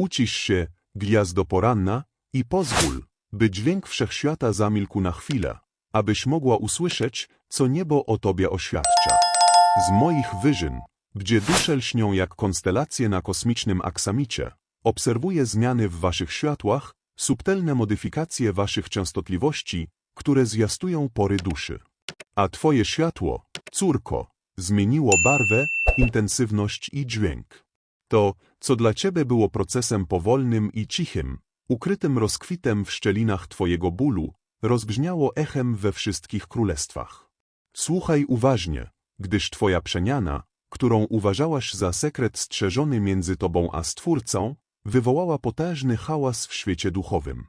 Ucisz się, gwiazdo poranna, i pozwól, by dźwięk wszechświata zamilkł na chwilę, abyś mogła usłyszeć, co niebo o tobie oświadcza. Z moich wyżyn, gdzie dusze lśnią jak konstelacje na kosmicznym aksamicie, obserwuję zmiany w waszych światłach, subtelne modyfikacje waszych częstotliwości, które zwiastują pory duszy. A twoje światło, córko, zmieniło barwę, intensywność i dźwięk. To, co dla ciebie było procesem powolnym i cichym, ukrytym rozkwitem w szczelinach twojego bólu, rozbrzmiało echem we wszystkich królestwach. Słuchaj uważnie, gdyż twoja przemiana, którą uważałaś za sekret strzeżony między tobą a Stwórcą, wywołała potężny hałas w świecie duchowym.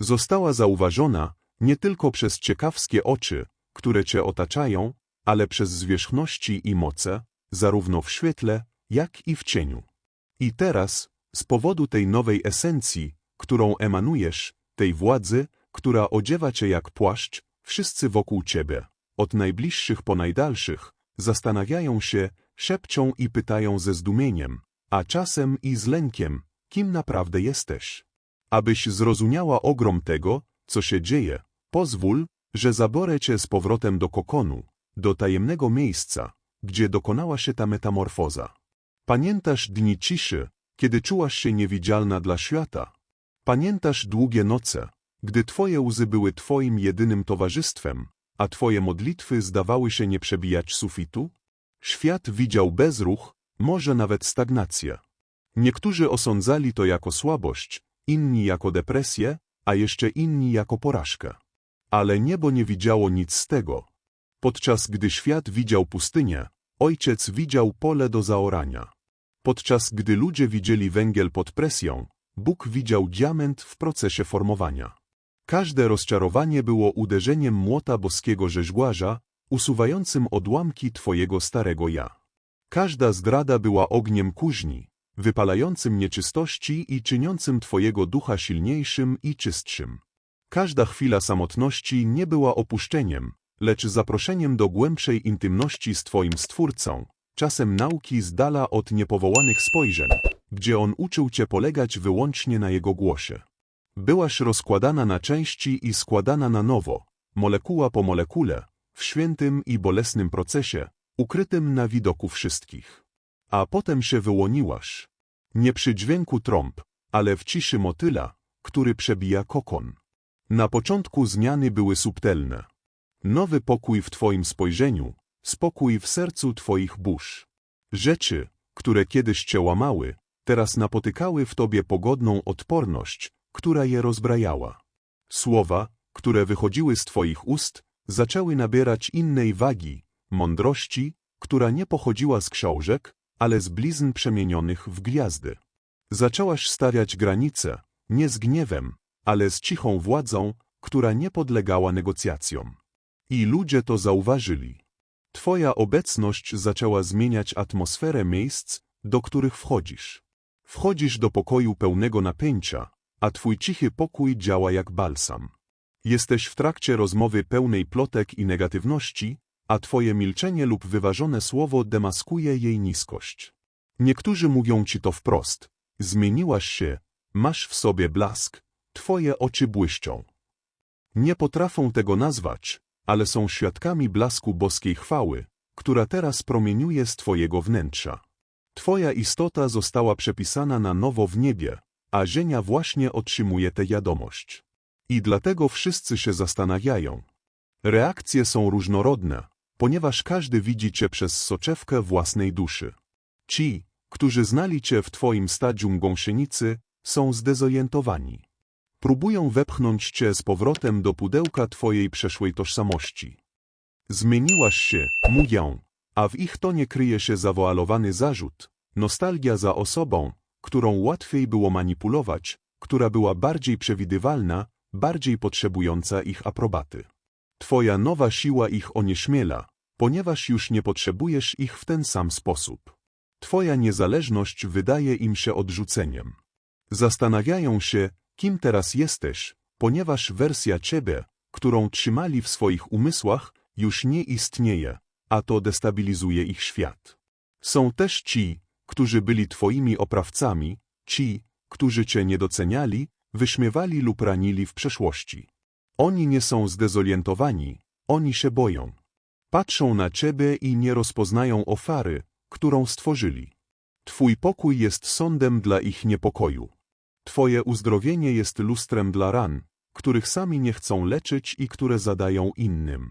Została zauważona nie tylko przez ciekawskie oczy, które cię otaczają, ale przez zwierzchności i moce, zarówno w świetle, jak i w cieniu. I teraz, z powodu tej nowej esencji, którą emanujesz, tej władzy, która odziewa cię jak płaszcz, wszyscy wokół ciebie, od najbliższych po najdalszych, zastanawiają się, szepczą i pytają ze zdumieniem, a czasem i z lękiem, kim naprawdę jesteś. Abyś zrozumiała ogrom tego, co się dzieje, pozwól, że zaborę cię z powrotem do kokonu, do tajemnego miejsca, gdzie dokonała się ta metamorfoza. Pamiętasz dni ciszy, kiedy czułaś się niewidzialna dla świata? Pamiętasz długie noce, gdy twoje łzy były twoim jedynym towarzystwem, a twoje modlitwy zdawały się nie przebijać sufitu? Świat widział bezruch, może nawet stagnację. Niektórzy osądzali to jako słabość, inni jako depresję, a jeszcze inni jako porażkę. Ale niebo nie widziało nic z tego. Podczas gdy świat widział pustynię, ojciec widział pole do zaorania. Podczas gdy ludzie widzieli węgiel pod presją, Bóg widział diament w procesie formowania. Każde rozczarowanie było uderzeniem młota boskiego rzeźbłarza, usuwającym odłamki twojego starego ja. Każda zdrada była ogniem kuźni, wypalającym nieczystości i czyniącym twojego ducha silniejszym i czystszym. Każda chwila samotności nie była opuszczeniem, lecz zaproszeniem do głębszej intymności z twoim Stwórcą, czasem nauki z dala od niepowołanych spojrzeń, gdzie on uczył cię polegać wyłącznie na jego głosie. Byłaś rozkładana na części i składana na nowo, molekuła po molekule, w świętym i bolesnym procesie, ukrytym na widoku wszystkich. A potem się wyłoniłaś. Nie przy dźwięku trąb, ale w ciszy motyla, który przebija kokon. Na początku zmiany były subtelne. Nowy pokój w twoim spojrzeniu, spokój w sercu twoich burz. Rzeczy, które kiedyś cię łamały, teraz napotykały w tobie pogodną odporność, która je rozbrajała. Słowa, które wychodziły z twoich ust, zaczęły nabierać innej wagi, mądrości, która nie pochodziła z książek, ale z blizn przemienionych w gwiazdy. Zaczęłaś stawiać granice, nie z gniewem, ale z cichą władzą, która nie podlegała negocjacjom. I ludzie to zauważyli. Twoja obecność zaczęła zmieniać atmosferę miejsc, do których wchodzisz. Wchodzisz do pokoju pełnego napięcia, a twój cichy pokój działa jak balsam. Jesteś w trakcie rozmowy pełnej plotek i negatywności, a twoje milczenie lub wyważone słowo demaskuje jej niskość. Niektórzy mówią ci to wprost. Zmieniłaś się, masz w sobie blask, twoje oczy błyszczą. Nie potrafią tego nazwać, ale są świadkami blasku boskiej chwały, która teraz promieniuje z twojego wnętrza. Twoja istota została przepisana na nowo w niebie, a ziemia właśnie otrzymuje tę wiadomość. I dlatego wszyscy się zastanawiają. Reakcje są różnorodne, ponieważ każdy widzi cię przez soczewkę własnej duszy. Ci, którzy znali cię w twoim stadium gąsienicy, są zdezorientowani. Próbują wepchnąć cię z powrotem do pudełka twojej przeszłej tożsamości. Zmieniłaś się, mówią, a w ich tonie kryje się zawoalowany zarzut, nostalgia za osobą, którą łatwiej było manipulować, która była bardziej przewidywalna, bardziej potrzebująca ich aprobaty. Twoja nowa siła ich onieśmiela, ponieważ już nie potrzebujesz ich w ten sam sposób. Twoja niezależność wydaje im się odrzuceniem. Zastanawiają się, kim teraz jesteś, ponieważ wersja ciebie, którą trzymali w swoich umysłach, już nie istnieje, a to destabilizuje ich świat. Są też ci, którzy byli twoimi oprawcami, ci, którzy cię nie doceniali, wyśmiewali lub ranili w przeszłości. Oni nie są zdezorientowani, oni się boją. Patrzą na ciebie i nie rozpoznają ofiary, którą stworzyli. Twój pokój jest sądem dla ich niepokoju. Twoje uzdrowienie jest lustrem dla ran, których sami nie chcą leczyć i które zadają innym.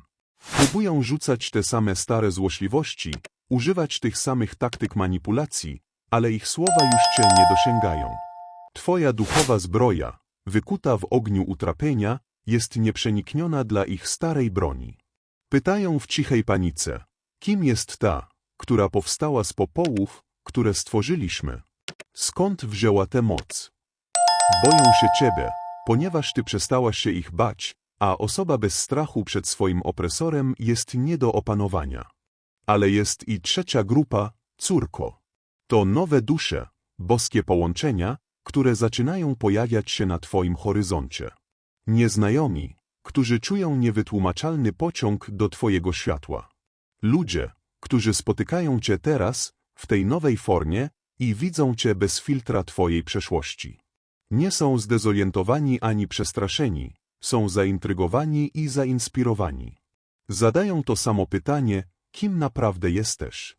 Próbują rzucać te same stare złośliwości, używać tych samych taktyk manipulacji, ale ich słowa już cię nie dosięgają. Twoja duchowa zbroja, wykuta w ogniu utrapienia, jest nieprzenikniona dla ich starej broni. Pytają w cichej panice, kim jest ta, która powstała z popołów, które stworzyliśmy? Skąd wzięła tę moc? Boją się ciebie, ponieważ ty przestałaś się ich bać, a osoba bez strachu przed swoim opresorem jest nie do opanowania. Ale jest i trzecia grupa, córko. To nowe dusze, boskie połączenia, które zaczynają pojawiać się na twoim horyzoncie. Nieznajomi, którzy czują niewytłumaczalny pociąg do twojego światła. Ludzie, którzy spotykają cię teraz, w tej nowej formie, i widzą cię bez filtra twojej przeszłości. Nie są zdezorientowani ani przestraszeni, są zaintrygowani i zainspirowani. Zadają to samo pytanie, kim naprawdę jesteś.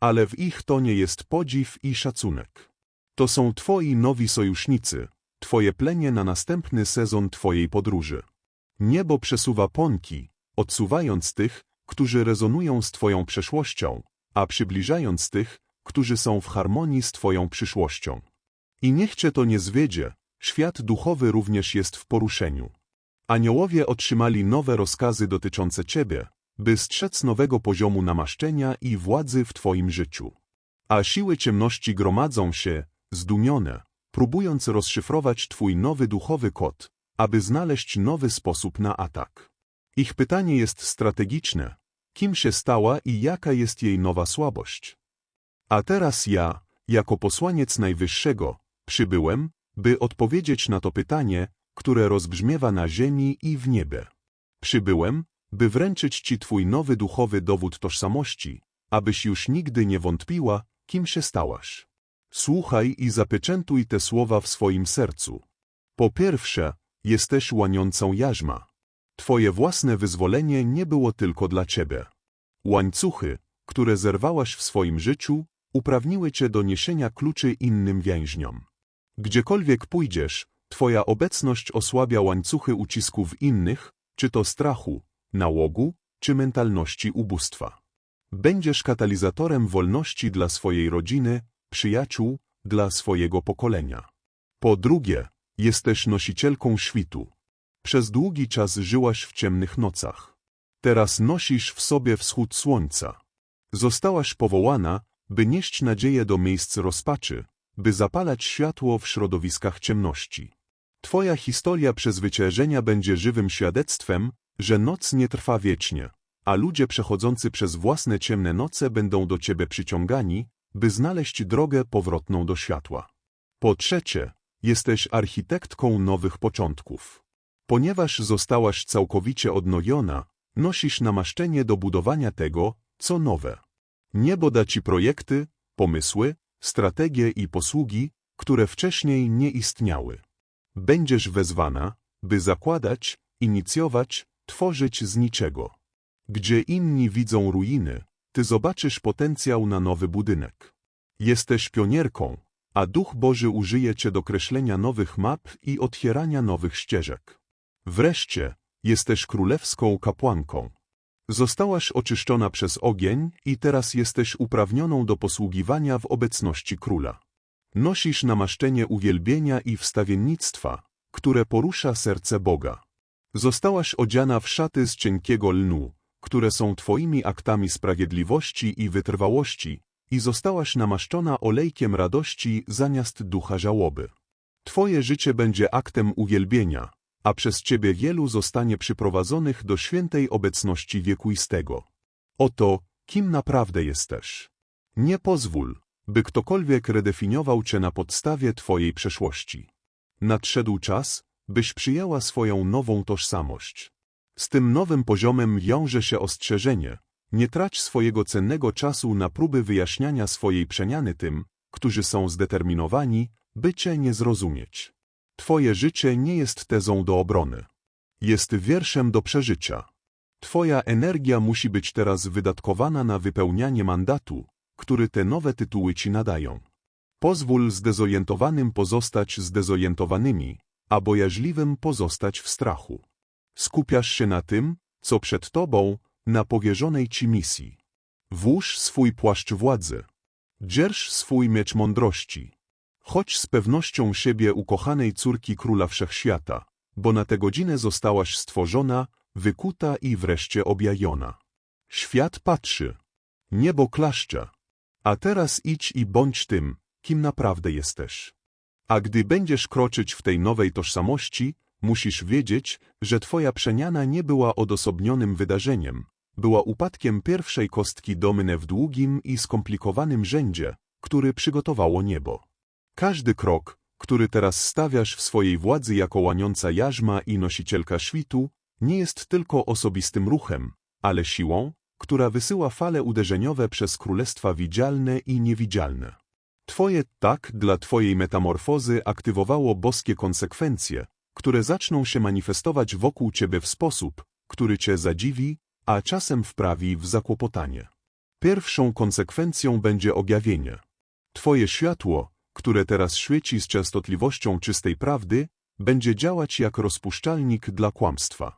Ale w ich tonie jest podziw i szacunek. To są twoi nowi sojusznicy, twoje plenie na następny sezon twojej podróży. Niebo przesuwa pąki, odsuwając tych, którzy rezonują z twoją przeszłością, a przybliżając tych, którzy są w harmonii z twoją przyszłością. I niech cię to nie zwiedzie, świat duchowy również jest w poruszeniu. Aniołowie otrzymali nowe rozkazy dotyczące ciebie, by strzec nowego poziomu namaszczenia i władzy w twoim życiu. A siły ciemności gromadzą się, zdumione, próbując rozszyfrować twój nowy duchowy kod, aby znaleźć nowy sposób na atak. Ich pytanie jest strategiczne. Kim się stała i jaka jest jej nowa słabość? A teraz ja, jako posłaniec Najwyższego, przybyłem, by odpowiedzieć na to pytanie, które rozbrzmiewa na ziemi i w niebie. Przybyłem, by wręczyć Ci Twój nowy duchowy dowód tożsamości, abyś już nigdy nie wątpiła, kim się stałaś. Słuchaj i zapieczętuj te słowa w swoim sercu. Po pierwsze, jesteś łaniącą jaźma. Twoje własne wyzwolenie nie było tylko dla Ciebie. Łańcuchy, które zerwałaś w swoim życiu, uprawniły Cię do niesienia kluczy innym więźniom. Gdziekolwiek pójdziesz, Twoja obecność osłabia łańcuchy ucisków innych, czy to strachu, nałogu, czy mentalności ubóstwa. Będziesz katalizatorem wolności dla swojej rodziny, przyjaciół, dla swojego pokolenia. Po drugie, jesteś nosicielką świtu. Przez długi czas żyłaś w ciemnych nocach. Teraz nosisz w sobie wschód słońca. Zostałaś powołana, by nieść nadzieję do miejsc rozpaczy, by zapalać światło w środowiskach ciemności. Twoja historia przezwyciężenia będzie żywym świadectwem, że noc nie trwa wiecznie, a ludzie przechodzący przez własne ciemne noce będą do Ciebie przyciągani, by znaleźć drogę powrotną do światła. Po trzecie, jesteś architektką nowych początków. Ponieważ zostałaś całkowicie odnowiona, nosisz namaszczenie do budowania tego, co nowe. Niebo da Ci projekty, pomysły, strategie i posługi, które wcześniej nie istniały. Będziesz wezwana, by zakładać, inicjować, tworzyć z niczego. Gdzie inni widzą ruiny, ty zobaczysz potencjał na nowy budynek. Jesteś pionierką, a Duch Boży użyje cię do kreślenia nowych map i otwierania nowych ścieżek. Wreszcie, jesteś królewską kapłanką. Zostałaś oczyszczona przez ogień i teraz jesteś uprawnioną do posługiwania w obecności króla. Nosisz namaszczenie uwielbienia i wstawiennictwa, które porusza serce Boga. Zostałaś odziana w szaty z cienkiego lnu, które są Twoimi aktami sprawiedliwości i wytrwałości, i zostałaś namaszczona olejkiem radości zamiast ducha żałoby. Twoje życie będzie aktem uwielbienia, a przez Ciebie wielu zostanie przyprowadzonych do świętej obecności wiekuistego. Oto, kim naprawdę jesteś. Nie pozwól, by ktokolwiek redefiniował Cię na podstawie Twojej przeszłości. Nadszedł czas, byś przyjęła swoją nową tożsamość. Z tym nowym poziomem wiąże się ostrzeżenie. Nie trać swojego cennego czasu na próby wyjaśniania swojej przemiany tym, którzy są zdeterminowani, by cię nie zrozumieć. Twoje życie nie jest tezą do obrony. Jest wierszem do przeżycia. Twoja energia musi być teraz wydatkowana na wypełnianie mandatu, który te nowe tytuły ci nadają. Pozwól zdezorientowanym pozostać zdezorientowanymi, a bojaźliwym pozostać w strachu. Skupiasz się na tym, co przed tobą, na powierzonej ci misji. Włóż swój płaszcz władzy. Dzierż swój miecz mądrości. Chodź z pewnością siebie ukochanej córki Króla Wszechświata, bo na tę godzinę zostałaś stworzona, wykuta i wreszcie objajona. Świat patrzy. Niebo klaszcze. A teraz idź i bądź tym, kim naprawdę jesteś. A gdy będziesz kroczyć w tej nowej tożsamości, musisz wiedzieć, że twoja przemiana nie była odosobnionym wydarzeniem, była upadkiem pierwszej kostki domny w długim i skomplikowanym rzędzie, który przygotowało niebo. Każdy krok, który teraz stawiasz w swojej władzy jako łaniąca jarzma i nosicielka świtu, nie jest tylko osobistym ruchem, ale siłą, która wysyła fale uderzeniowe przez królestwa widzialne i niewidzialne. Twoje tak dla Twojej metamorfozy aktywowało boskie konsekwencje, które zaczną się manifestować wokół Ciebie w sposób, który Cię zadziwi, a czasem wprawi w zakłopotanie. Pierwszą konsekwencją będzie objawienie. Twoje światło, które teraz świeci z częstotliwością czystej prawdy, będzie działać jak rozpuszczalnik dla kłamstwa.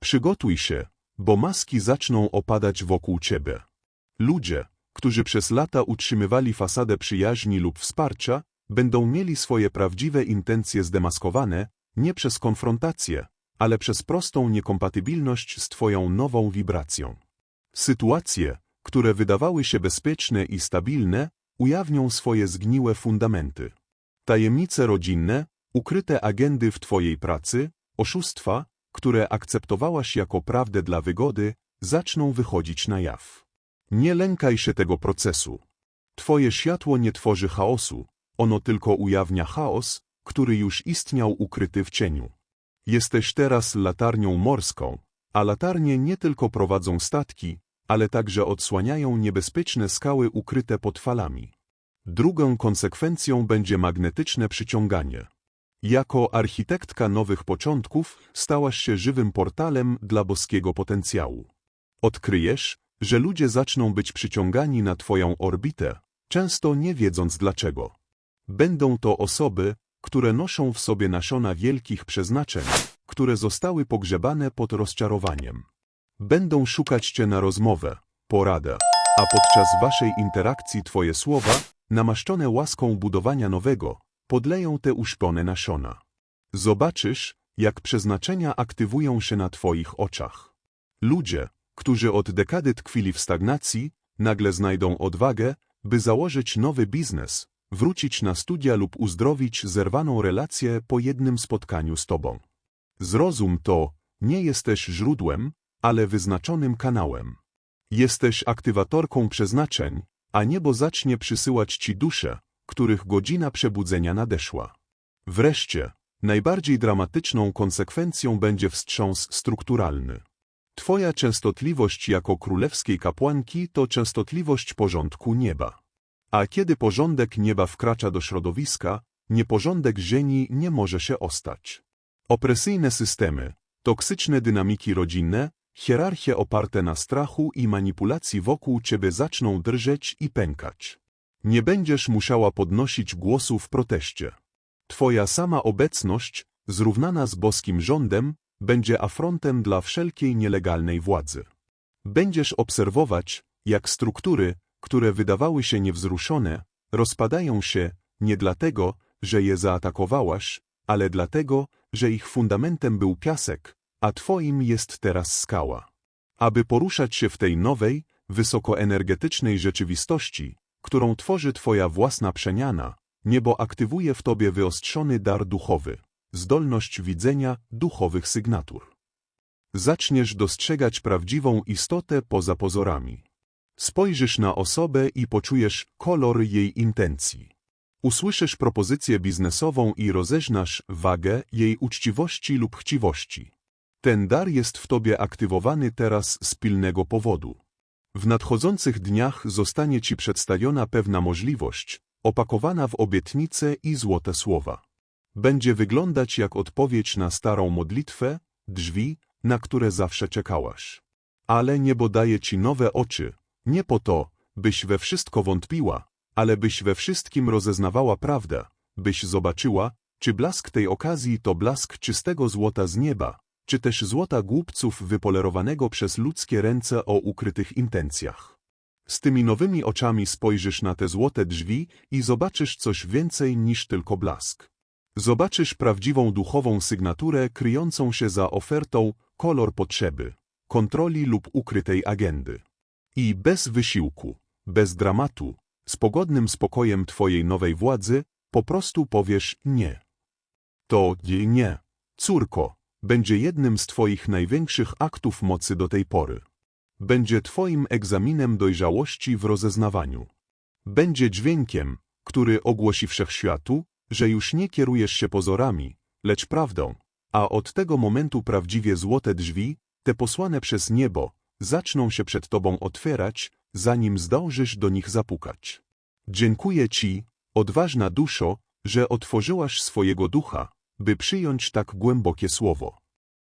Przygotuj się, bo maski zaczną opadać wokół Ciebie. Ludzie, którzy przez lata utrzymywali fasadę przyjaźni lub wsparcia, będą mieli swoje prawdziwe intencje zdemaskowane, nie przez konfrontację, ale przez prostą niekompatybilność z Twoją nową wibracją. Sytuacje, które wydawały się bezpieczne i stabilne, ujawnią swoje zgniłe fundamenty. Tajemnice rodzinne, ukryte agendy w Twojej pracy, oszustwa, które akceptowałaś jako prawdę dla wygody, zaczną wychodzić na jaw. Nie lękaj się tego procesu. Twoje światło nie tworzy chaosu, ono tylko ujawnia chaos, który już istniał ukryty w cieniu. Jesteś teraz latarnią morską, a latarnie nie tylko prowadzą statki, ale także odsłaniają niebezpieczne skały ukryte pod falami. Drugą konsekwencją będzie magnetyczne przyciąganie. Jako architektka nowych początków stałaś się żywym portalem dla boskiego potencjału. Odkryjesz, że ludzie zaczną być przyciągani na Twoją orbitę, często nie wiedząc dlaczego. Będą to osoby, które noszą w sobie nasiona wielkich przeznaczeń, które zostały pogrzebane pod rozczarowaniem. Będą szukać Cię na rozmowę, poradę, a podczas Waszej interakcji Twoje słowa, namaszczone łaską budowania nowego, podleją te uśpione nasiona. Zobaczysz, jak przeznaczenia aktywują się na Twoich oczach. Ludzie, którzy od dekady tkwili w stagnacji, nagle znajdą odwagę, by założyć nowy biznes, wrócić na studia lub uzdrowić zerwaną relację po jednym spotkaniu z Tobą. Zrozum to, nie jesteś źródłem, ale wyznaczonym kanałem. Jesteś aktywatorką przeznaczeń, a niebo zacznie przysyłać Ci dusze, których godzina przebudzenia nadeszła. Wreszcie, najbardziej dramatyczną konsekwencją będzie wstrząs strukturalny. Twoja częstotliwość jako królewskiej kapłanki to częstotliwość porządku nieba. A kiedy porządek nieba wkracza do środowiska, nieporządek ziemi nie może się ostać. Opresyjne systemy, toksyczne dynamiki rodzinne, hierarchie oparte na strachu i manipulacji wokół ciebie zaczną drżeć i pękać. Nie będziesz musiała podnosić głosu w proteście. Twoja sama obecność, zrównana z boskim rządem, będzie afrontem dla wszelkiej nielegalnej władzy. Będziesz obserwować, jak struktury, które wydawały się niewzruszone, rozpadają się nie dlatego, że je zaatakowałaś, ale dlatego, że ich fundamentem był piasek, a twoim jest teraz skała. Aby poruszać się w tej nowej, wysokoenergetycznej rzeczywistości, którą tworzy twoja własna przemiana, niebo aktywuje w tobie wyostrzony dar duchowy zdolność widzenia duchowych sygnatur. Zaczniesz dostrzegać prawdziwą istotę poza pozorami. Spojrzysz na osobę i poczujesz kolor jej intencji. Usłyszysz propozycję biznesową i rozeznasz wagę jej uczciwości lub chciwości. Ten dar jest w tobie aktywowany teraz z pilnego powodu. W nadchodzących dniach zostanie ci przedstawiona pewna możliwość, opakowana w obietnice i złote słowa. Będzie wyglądać jak odpowiedź na starą modlitwę, drzwi, na które zawsze czekałaś. Ale niebo daje ci nowe oczy, nie po to, byś we wszystko wątpiła, ale byś we wszystkim rozeznawała prawdę, byś zobaczyła, czy blask tej okazji to blask czystego złota z nieba, czy też złota głupców wypolerowanego przez ludzkie ręce o ukrytych intencjach. Z tymi nowymi oczami spojrzysz na te złote drzwi i zobaczysz coś więcej niż tylko blask. Zobaczysz prawdziwą duchową sygnaturę kryjącą się za ofertą kolor potrzeby, kontroli lub ukrytej agendy. I bez wysiłku, bez dramatu, z pogodnym spokojem Twojej nowej władzy, po prostu powiesz nie. To nie, córko, będzie jednym z Twoich największych aktów mocy do tej pory. Będzie Twoim egzaminem dojrzałości w rozeznawaniu. Będzie dźwiękiem, który ogłosi wszechświatu, że już nie kierujesz się pozorami, lecz prawdą, a od tego momentu prawdziwie złote drzwi, te posłane przez niebo, zaczną się przed Tobą otwierać, zanim zdążysz do nich zapukać. Dziękuję Ci, odważna duszo, że otworzyłaś swojego ducha, by przyjąć tak głębokie słowo.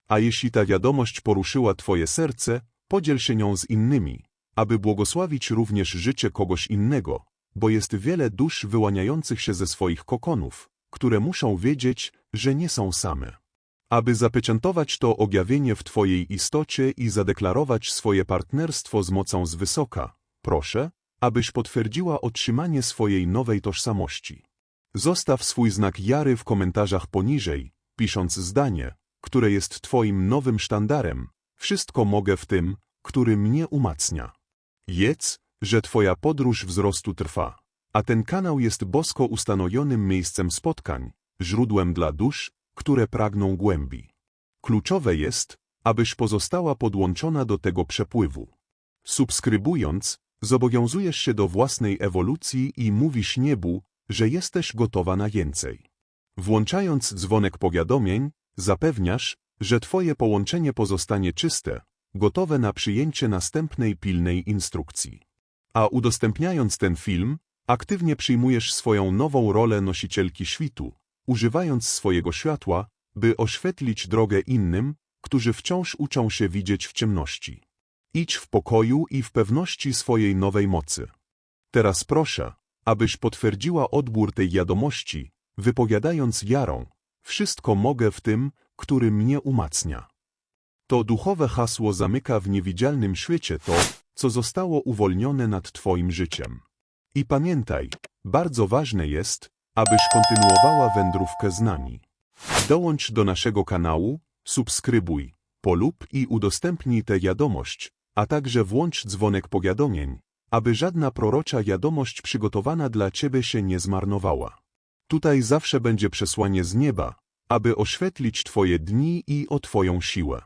A jeśli ta wiadomość poruszyła Twoje serce, podziel się nią z innymi, aby błogosławić również życie kogoś innego, bo jest wiele dusz wyłaniających się ze swoich kokonów, które muszą wiedzieć, że nie są same. Aby zapieczętować to objawienie w Twojej istocie i zadeklarować swoje partnerstwo z mocą z wysoka, proszę, abyś potwierdziła otrzymanie swojej nowej tożsamości. Zostaw swój znak jary w komentarzach poniżej, pisząc zdanie, które jest Twoim nowym sztandarem. Wszystko mogę w tym, który mnie umacnia. Jedz, że Twoja podróż wzrostu trwa, a ten kanał jest bosko ustanojonym miejscem spotkań, źródłem dla dusz, które pragną głębi. Kluczowe jest, abyś pozostała podłączona do tego przepływu. Subskrybując, zobowiązujesz się do własnej ewolucji i mówisz niebu, że jesteś gotowa na więcej. Włączając dzwonek powiadomień, zapewniasz, że Twoje połączenie pozostanie czyste, gotowe na przyjęcie następnej pilnej instrukcji. A udostępniając ten film, aktywnie przyjmujesz swoją nową rolę nosicielki świtu, używając swojego światła, by oświetlić drogę innym, którzy wciąż uczą się widzieć w ciemności. Idź w pokoju i w pewności swojej nowej mocy. Teraz proszę, abyś potwierdziła odbór tej wiadomości, wypowiadając jarą, wszystko mogę w tym, który mnie umacnia. To duchowe hasło zamyka w niewidzialnym świecie to, co zostało uwolnione nad Twoim życiem. I pamiętaj, bardzo ważne jest, abyś kontynuowała wędrówkę z nami. Dołącz do naszego kanału, subskrybuj, polub i udostępnij tę wiadomość, a także włącz dzwonek powiadomień, aby żadna prorocza wiadomość przygotowana dla Ciebie się nie zmarnowała. Tutaj zawsze będzie przesłanie z nieba, aby oświetlić Twoje dni i o Twoją siłę.